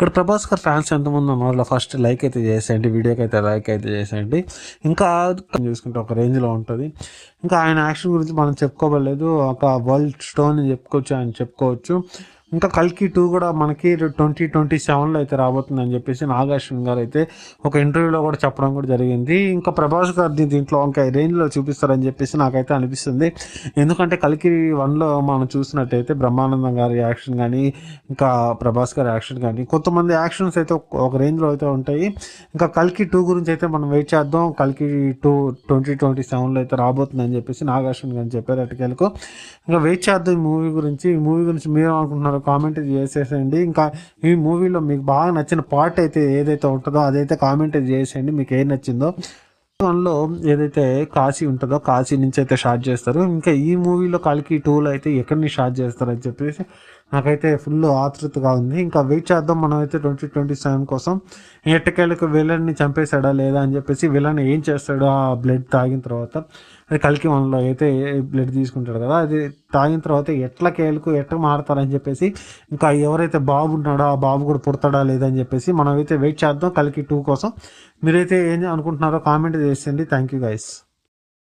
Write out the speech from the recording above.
ఇక్కడ ప్రభాస్ గారు ఫ్యాన్స్ ఎంతమంది ఉన్నారో ఫస్ట్ లైక్ అయితే చేసేయండి వీడియోకి అయితే లైక్ అయితే చేసేయండి. ఇంకా చూసుకుంటే ఒక రేంజ్లో ఉంటుంది. ఇంకా ఆయన యాక్షన్ గురించి మనం చెప్పుకోవలేదు ఒక వరల్డ్ స్టోన్ అని చెప్పుకోవచ్చు ఆయన చెప్పుకోవచ్చు. ఇంకా కల్కి టూ కూడా మనకి ట్వంటీ ట్వంటీ సెవెన్లో అయితే రాబోతుందని చెప్పేసి నాగార్జున గారు అయితే ఒక ఇంటర్వ్యూలో కూడా చెప్పడం కూడా జరిగింది. ఇంకా ప్రభాస్ గారిని దీంట్లో ఇంకా రేంజ్లో చూపిస్తారని చెప్పేసి నాకైతే అనిపిస్తుంది. ఎందుకంటే కల్కి వన్లో మనం చూసినట్టయితే బ్రహ్మానందం గారి యాక్షన్ కానీ ఇంకా ప్రభాస్ గారి యాక్షన్ కానీ కొంతమంది యాక్షన్స్ అయితే ఒక- రేంజ్లో అయితే ఉంటాయి. ఇంకా కల్కి టూ గురించి అయితే మనం వెయిట్ చేద్దాం. కల్కి టూ ట్వంటీ ట్వంటీ సెవెన్లో అయితే రాబోతుందని చెప్పేసి నాగార్జున గారు చెప్పారు అటుకెళ్ళకు. ఇంకా వెయిట్ చేద్దాం ఈ మూవీ గురించి. ఈ మూవీ గురించి మీరు అనుకుంటున్నారు కామెంట్ చేసేసేయండి. ఇంకా ఈ మూవీలో మీకు బాగా నచ్చిన పార్ట్ అయితే ఏదైతే ఉంటుందో అదైతే కామెంట్ చేసేయండి. మీకు ఏం నచ్చిందో. వన్లో ఏదైతే కాశీ ఉంటుందో కాశీ నుంచి అయితే స్టార్ట్ చేస్తారు. ఇంకా ఈ మూవీలో కలికి టూలో అయితే ఎక్కడిని షార్ట్ స్టార్ట్ చేస్తారని చెప్పేసి నాకైతే ఫుల్ ఆతృతగా ఉంది. ఇంకా వెయిట్ చేద్దాం. మనం అయితే ట్వంటీ ట్వంటీ సెవెన్ కోసం ఎట్టకేళ్ళకు విలన్ని చంపేశాడా లేదా అని చెప్పేసి విలన్ ఏం చేస్తాడు ఆ బ్లడ్ తాగిన తర్వాత అది కలికి మనలో అయితే బ్లడ్ తీసుకుంటాడు కదా అది తాగిన తర్వాత ఎట్ల కేళ్ళకు ఎట్లా మారతారని చెప్పేసి ఇంకా ఎవరైతే బాబు ఉన్నాడో ఆ బాబు కూడా పుడతాడా లేదని చెప్పేసి మనం అయితే వెయిట్ చేద్దాం. కలికి టూ కోసం. మీరైతే ఏం అనుకుంటున్నారో కామెంట్ చేసేయండి. Thank you guys